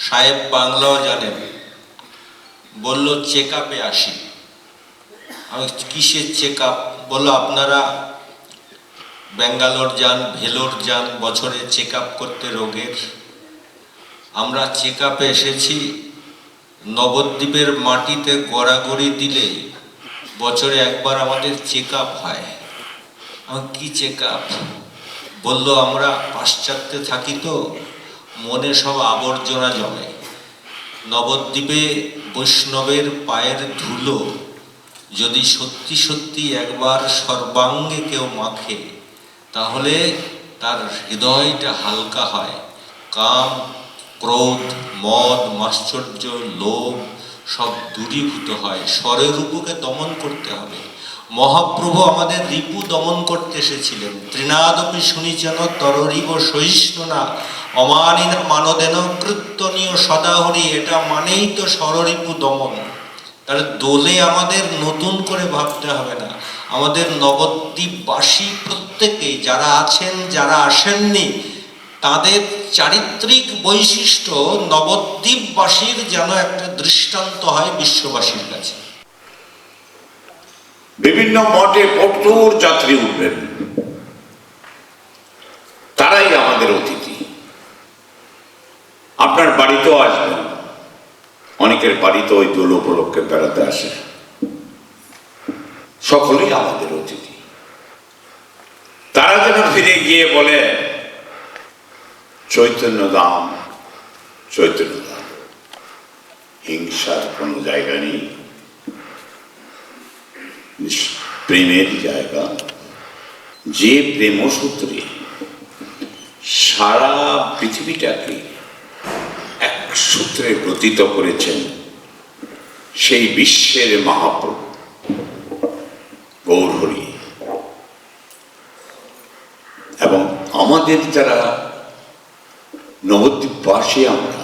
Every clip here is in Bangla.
সাহেব বাংলাও জানেন বলল চেক আপে আসি। আমি, কিসের চেক আপ বলল, আপনারা ব্যাঙ্গালোর যান, ভেলোর যান, বছরে চেক আপ করতে রোগের। আমরা চেক আপে এসেছি, নবদ্বীপের মাটিতে গড়াগড়ি দিলে বছরে একবার আমাদের চেক আপ হয়। আমি, কি চেক আপ বলল, আমরা পাশ্চাত্যে থাকি তো। মনে সব আবর্জনা জমে। নবদ্বীপে বৈষ্ণবের পায়ের ধুলো, যদি সত্যি সত্যি একবার সর্বাঙ্গে কেউ মাখে, তাহলে তার হৃদয়টা হালকা হয়। কাম, ক্রোধ, মদ, মাশ্চর্য, লোভ সব দূরীভূত হয়। স্বরের রূপকে দমন করতে হবে। মহাপ্রভু আমাদের রিপু দমন করতে এসেছিলেন। তৃণাদপি শুনিছেন তররিব সহিষ্ণু না। অমানিন মানদেন কৃত্যনীয় সদাহরি, এটা মানেই তো স্বররিপু দমন। তাহলে দোলে আমাদের নতুন করে ভাবতে হবে না। আমাদের নবদ্বীপবাসী প্রত্যেকেই, যারা আছেন, যারা আসেননি, তাদের চারিত্রিক বৈশিষ্ট্য নবদ্বীপবাসীর যেন একটা দৃষ্টান্ত হয় বিশ্ববাসীর কাছে। বিভিন্ন মঠে প্রচুর যাত্রী উঠবেন। অতিথি আপনার বাড়িতেও আসবেন অনেকের বাড়িতে ওই দোল উপলক্ষে বেড়াতে আসে। সকলেই আমাদের অতিথি। তারা যেন ফিরে গিয়ে বলে, চৈতন্য দাম চৈতন্য দাম। হিংসার কোনো জায়গা নেই। প্রেমের জায়গা। যে প্রেমসূত্রে সারা পৃথিবীটাকে সূত্রে গ্রথিত করেছেন সেই বিশ্বের মহাপ্রভু গৌরহরি। এবং আমাদের যারা নবদ্বীপবাসী আমরা,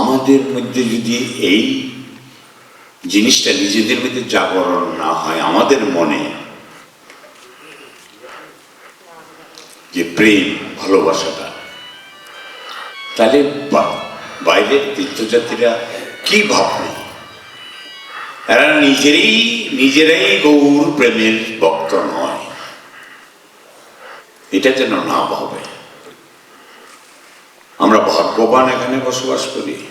আমাদের মধ্যে যদি এই জিনিসটা নিজেদের মধ্যে জাগরণ না হয়, আমাদের মনে যে প্রেম, ভালোবাসাটা, তাহলে বাইরের তীর্থযাত্রীরা কি ভাববে? এরা নিজেরই, নিজেরাই গৌর প্রেমের ভক্ত নয়। এটা যেন না ভাবে। আমরা ভাগ্যবান এখানে বসবাস করি।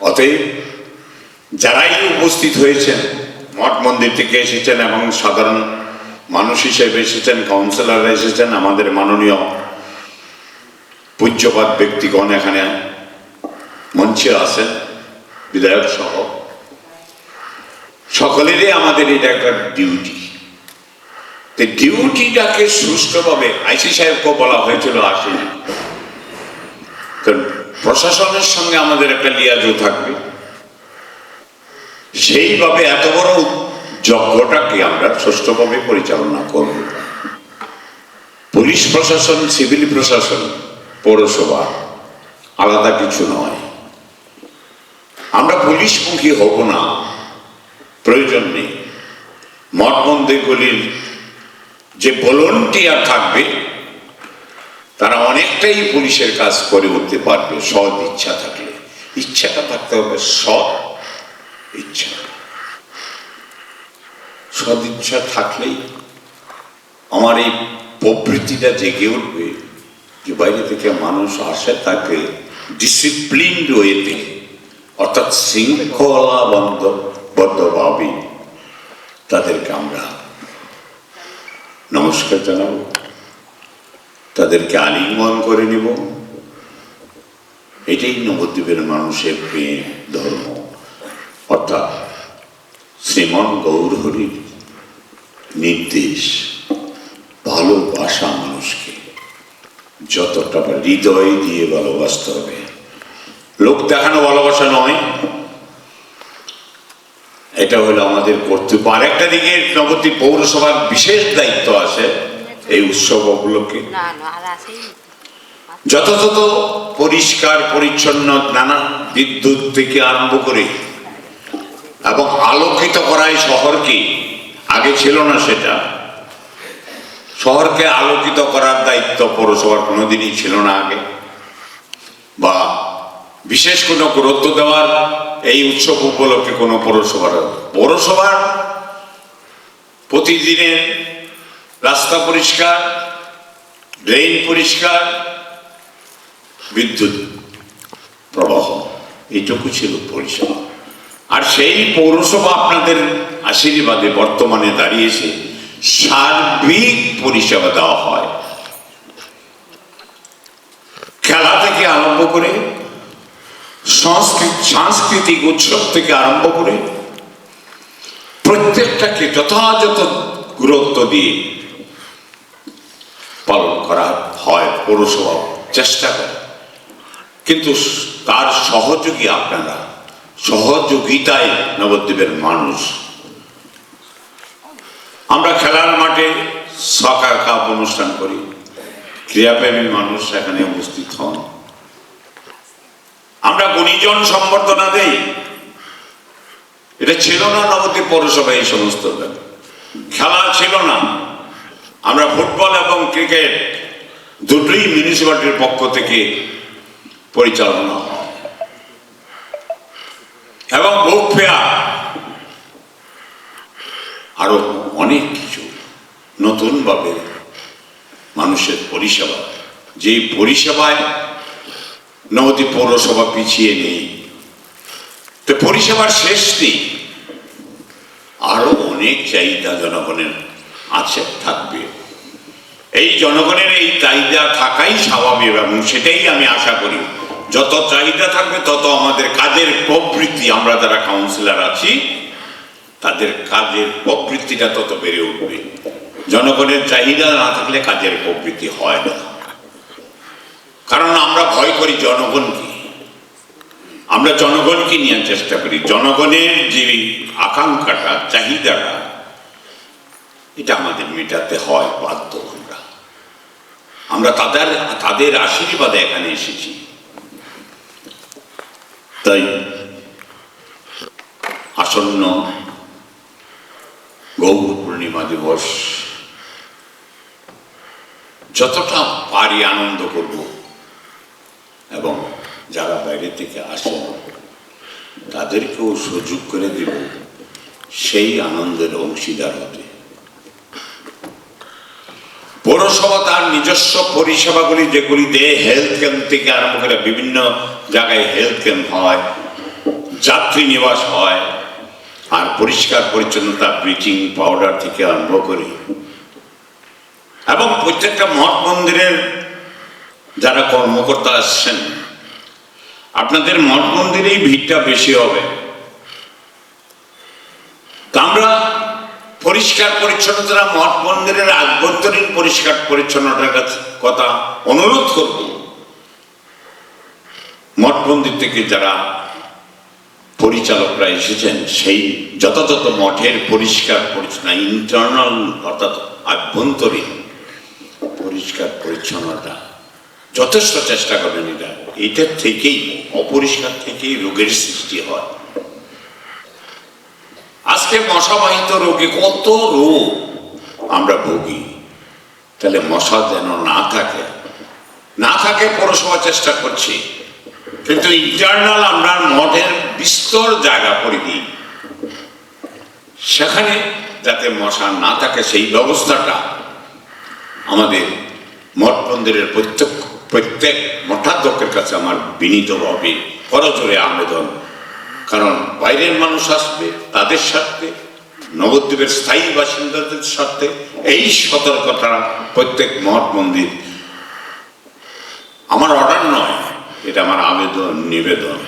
অতএব যারাই উপস্থিত হয়েছেন, মঠ মন্দির থেকে এসেছেন এবং সাধারণ মানুষ হিসেবে এসেছেন কাউন্সিলররা এসেছেন, আমাদের মাননীয় পূজ্যপাত ব্যক্তিগণ এখানে মঞ্চে আছেন, বিধায়ক সহ। সকলেরই আমাদের এটা একটা ডিউটি তো ডিউটিটাকে সুষ্ঠুভাবে আইসি সাহেবকে বলা হয়েছিল আসেন। প্রশাসনের সঙ্গে আমাদের একটা লিয়াজও থাকবে। সেইভাবে এত বড় যজ্ঞটাকে আমরা সুষ্ঠুভাবে পরিচালনা করব। পুলিশ প্রশাসন, সিভিল প্রশাসন পৌরসভা আলাদা কিছু নয়। আমরা পুলিশমুখী হব না। প্রয়োজন নেই। মঠ মন্দিরগুলির যে ভলন্টিয়ার থাকবে, তারা অনেকটাই পুলিশের কাজ করে উঠতে পারবে, সৎ ইচ্ছা থাকলে। ইচ্ছাটা থাকতে হবে সৎ ইচ্ছা। সদিচ্ছা থাকলেই আমার এই প্রবৃত্তিটা জেগে উঠবে। যে বাইরে থেকে মানুষ আসে তাকে ডিসিপ্লিন ওয়েতে অর্থাৎ শৃঙ্খলা বন্ধ বদ্ধভাবে তাদেরকে আমরা নমস্কার জানাব, তাদেরকে আলিঙ্গন করে নিব। এটাই নবদ্বীপের মানুষের প্রেম ধর্ম। অর্থাৎ শ্রীমন গৌরহরির নির্দেশ, ভালোবাসা মানুষকে। যতটা হৃদয় দিয়ে ভালোবাসতে হবে। লোক দেখানো ভালোবাসা নয়। এটা হলো আমাদের কর্তব্য। আর একটা দিকে নবদ্বীপ পৌরসভার বিশেষ দায়িত্ব আছে এই উৎসব উপলক্ষে। যথাযথ পরিষ্কার পরিচ্ছন্ন নানা বিদ্যুৎ থেকে আরম্ভ করে এবং আলোকিত করাই শহরকে। আগে ছিল না সেটা। শহরকে আলোকিত করার দায়িত্ব পৌরসভার কোনোদিনই ছিল না আগে। বা বিশেষ কোনো গুরুত্ব দেওয়ার এই উৎসব উপলক্ষে কোনো পৌরসভার পৌরসভার প্রতিদিনের রাস্তা পরিষ্কার, ড্রেন পরিষ্কার, বিদ্যুৎ প্রবাহ, এইটুকু ছিল পরিষেবা আর সেই পৌরসভা আপনাদের আশীর্বাদে বর্তমানে দাঁড়িয়েছে। সার্বিক পরিষেবা দেওয়া হয়। খেলা থেকে আরম্ভ করে সংস্কৃত সাংস্কৃতিক উৎসব থেকে আরম্ভ করে, প্রত্যেকটাকে যথাযথ গুরুত্ব দিয়ে পালন করা হয়, পৌরসভা চেষ্টা করে। কিন্তু তার সহযোগী আপনারা, সহযোগিতায় নবদ্বীপের মানুষ আমরা খেলার মাঠে সকার কাপ অনুষ্ঠান করি। ক্রীড়াপ্রেমী মানুষ এখানে উপস্থিত হন। আমরা গুণীজন সম্বর্ধনা দেই। এটা ছিল না নবদ্বীপ পৌরসভায় এই সমস্ত খেলা ছিল না। আমরা ফুটবল এবং ক্রিকেট দুটোই মিউনিসিপালিটির পক্ষ থেকে পরিচালনা এবং বুক ফেয়ার আরও অনেক কিছু নতুনভাবে মানুষের পরিষেবা। যে পরিষেবায় নবদ্বীপ পৌরসভা পিছিয়ে নেই, তো পরিষেবার শেষ নেই আরও অনেক চাহিদা জনগণের আছে, থাকবে। এই জনগণের এই চাহিদা থাকাই স্বাভাবিক এবং সেটাই আমি আশা করি। যত চাহিদা থাকবে, তত আমাদের কাজের প্রবৃত্তি, আমরা যারা কাউন্সিলর আছি তাদের কাজের প্রবৃত্তিটা তত বেড়ে উঠবে। জনগণের চাহিদা না থাকলে কাজের প্রবৃত্তি হয় না। কারণ আমরা ভয় করি জনগণকে। আমরা জনগণকে নিয়ে চেষ্টা করি। জনগণের যে আকাঙ্ক্ষাটা, চাহিদাটা, এটা আমাদের মেটাতে হয় বাধ্য আমরা। আমরা তাদের তাদের আশীর্বাদে এখানে এসেছি। তাই আসন্ন গৌর পূর্ণিমা দিবস। যতটা পারি আনন্দ করব এবং যারা বাইরে থেকে আসেন তাদেরকেও সুযোগ করে দেব সেই আনন্দের অংশীদার হতে। পৌরসভা তার নিজস্ব পরিষেবাগুলি যেগুলি দেয় হেলথ ক্যাম্প থেকে আরম্ভ করে বিভিন্ন জায়গায় হেলথ ক্যাম্প হয়, যাত্রী নিবাস হয় আর পরিষ্কার পরিচ্ছন্নতা ব্লিচিং পাউডার থেকে আরম্ভ করে এবং প্রত্যেকটা মঠ মন্দিরের যারা কর্মকর্তা আসছেন, আপনাদের মঠ মন্দিরেই ভিড়টা বেশি হবে। আমরা পরিষ্কার পরিচ্ছন্নতা মঠ মন্দিরের আভ্যন্তরীণ পরিষ্কার পরিচ্ছন্নতার কাছে কথা অনুরোধ করব। মঠ মন্দির থেকে যারা পরিচালকরা এসেছেন, সেই যথাযথ মঠের পরিষ্কার পরিচ্ছন্ন ইন্টারনাল অর্থাৎ আভ্যন্তরীণ পরিষ্কার পরিচ্ছন্নতা। যথেষ্ট চেষ্টা করবেন এটা। এটার থেকেই, অপরিষ্কার থেকেই রোগের সৃষ্টি হয়। আজকে মশাবাহিত রোগে কত রোগ? আমরা ভুগি। তাহলে মশা যেন না থাকে না থাকে পৌরসভা চেষ্টা করছি। কিন্তু ইন্টারনাল আমরা মঠের বিস্তর জায়গা পরিধি। সেখানে যাতে মশা না থাকে, সেই ব্যবস্থাটা আমাদের মঠ মন্দিরের প্রত্যেক প্রত্যেক মঠাধ্যক্ষের কাছে আমার বিনীতভাবে করজোরে আবেদন। কারণ বাইরের মানুষ আসবে, তাদের স্বার্থে, নবদ্বীপের স্থায়ী বাসিন্দাদের স্বার্থে, এই সতর্কতা প্রত্যেক মঠ মন্দির। আমার অর্ডার নয়, এটা আমার আবেদন, নিবেদন।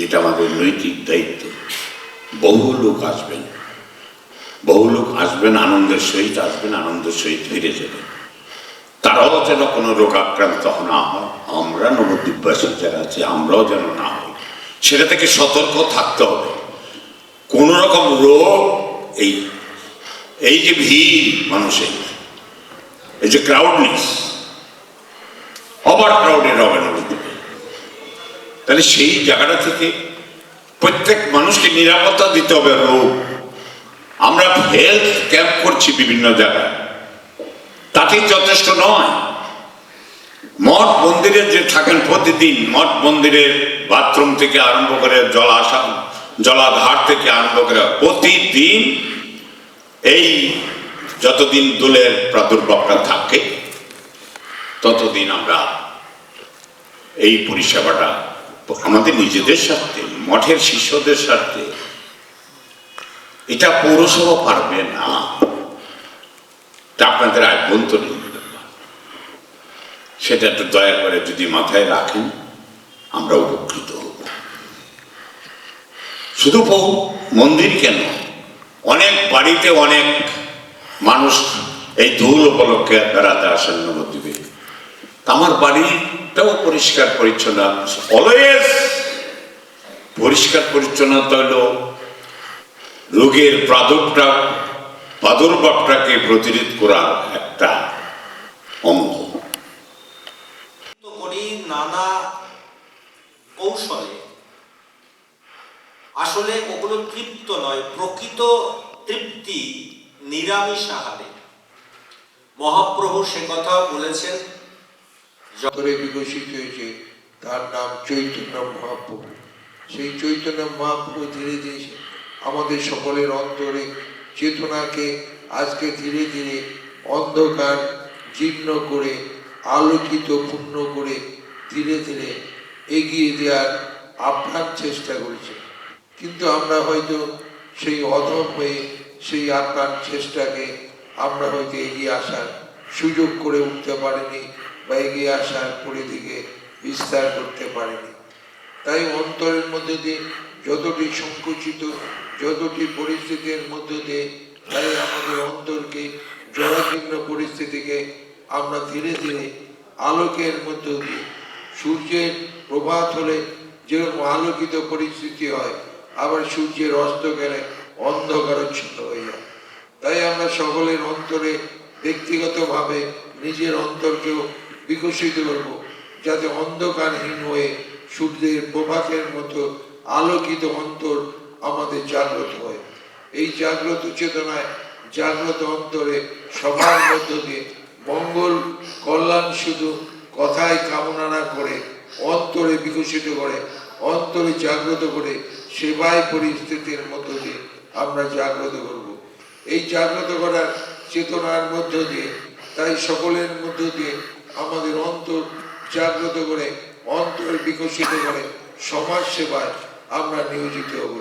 যেটা আমাদের নৈতিক দায়িত্ব। বহু লোক আসবেন। বহু লোক আসবেন, আনন্দের সহিত আসবেন, আনন্দের সহিত ফিরে যাবেন। তারাও যেন কোনো রোগ আক্রান্ত না হয়। আমরা নবদ্বীপবাসী যারা আছে, আমরাও যেন না হই। সেটা থেকে সতর্ক থাকতে হবে। কোন রকম রোগ, এই এই যে ভিড় মানুষের, এই যে ক্রাউডনেস ওভার ক্রাউডেড হবে নবদ্বীপে। তাহলে সেই জায়গাটা থেকে প্রত্যেক মানুষকে নিরাপত্তা দিতে হবে রোগ। আমরা হেলথ ক্যাম্প করছি বিভিন্ন জায়গায়। তাতেই যথেষ্ট নয়। মঠ মন্দিরে যে থাকেন প্রতিদিন, মঠ মন্দিরের বাথরুম থেকে আরম্ভ করে জলাশা জলাধার থেকে আরম্ভ করে প্রতিদিন এই যতদিন দোলের প্রাদুর্ভাবটা থাকে, ততদিন আমরা এই পরিষেবাটা আমাদের নিজেদের স্বার্থে, মঠের শিষ্যদের স্বার্থে। এটা পৌরসভা পারবে না। এটা আপনাদের আভ্যন্তরীণ সেটা একটু দয়া করে যদি মাথায় রাখেন, আমরা উপকৃত হব। শুধু বহু মন্দির কেন? অনেক বাড়িতে অনেক মানুষ এই দোল উপলক্ষে বেড়াতে আসেন নবদ্বীপে আমার বাড়িটাও পরিষ্কার পরিচ্ছন্ন। অলওয়েজ পরিষ্কার পরিচ্ছন্নতা হলো রোগের প্রাদুর্টা প্রাদুর্ভাবটাকে প্রতিরোধ করার একটা অঙ্গ। করি নানা কৌশলে। আসলে ওগুলো তৃপ্ত নয়, প্রকৃত তৃপ্তি নিরামিষ আহারে। মহাপ্রভু সে কথা বলেছেন করে বিকশিত হয়েছে, তার নাম চৈতন্য মহাপ্রভু। সেই চৈতন্য মহাপ্রভু ধীরে ধীরে আমাদের সকলের অন্তরে চেতনাকে আজকে ধীরে ধীরে অন্ধকার, জীর্ণ করে, আলোকিত, পূর্ণ করে ধীরে ধীরে এগিয়ে দেওয়ার আপ্রাণ চেষ্টা করেছে। কিন্তু আমরা হয়তো সেই অধম হয়ে সেই আপ্রাণ চেষ্টাকে আমরা হয়তো এগিয়ে আসার সুযোগ করে উঠতে পারিনি বা এগিয়ে আসার পরিধিকে বিস্তার করতে পারিনি। তাই অন্তরের মধ্যে দিয়ে যতটি সংকুচিত, যতটি পরিস্থিতির মধ্য দিয়ে তাই আমাদের অন্তরকে জরাজীর্ণ পরিস্থিতিকে আমরা ধীরে ধীরে আলোকের মধ্য দিয়ে, সূর্যের প্রভাত হলে যেরকম আলোকিত পরিস্থিতি হয়, আবার সূর্যের অস্ত গেলে অন্ধকারচ্ছন্ন হয়ে যায়। তাই আমরা সকলের অন্তরে ব্যক্তিগতভাবে নিজের অন্তরকেও বিকশিত করব, যাতে অন্ধকারহীন হয়ে সূর্যের প্রভাতের মতো আলোকিত অন্তর আমাদের জাগ্রত হয়। এই জাগ্রত চেতনায় জাগ্রত অন্তরে সবার মধ্য দিয়ে মঙ্গল, কল্যাণ শুধু কথায় কামনা না করে অন্তরে বিকশিত করে, অন্তরে জাগ্রত করে সেবায় পরিস্থিতির মধ্য দিয়ে আমরা জাগ্রত করব। এই জাগ্রত করার চেতনার মধ্য দিয়ে, তাই সকলের মধ্য দিয়ে আমাদের অন্তর জাগ্রত করে অন্তর বিকশিত করে সমাজ সেবায় আমরা নিয়োজিত হব।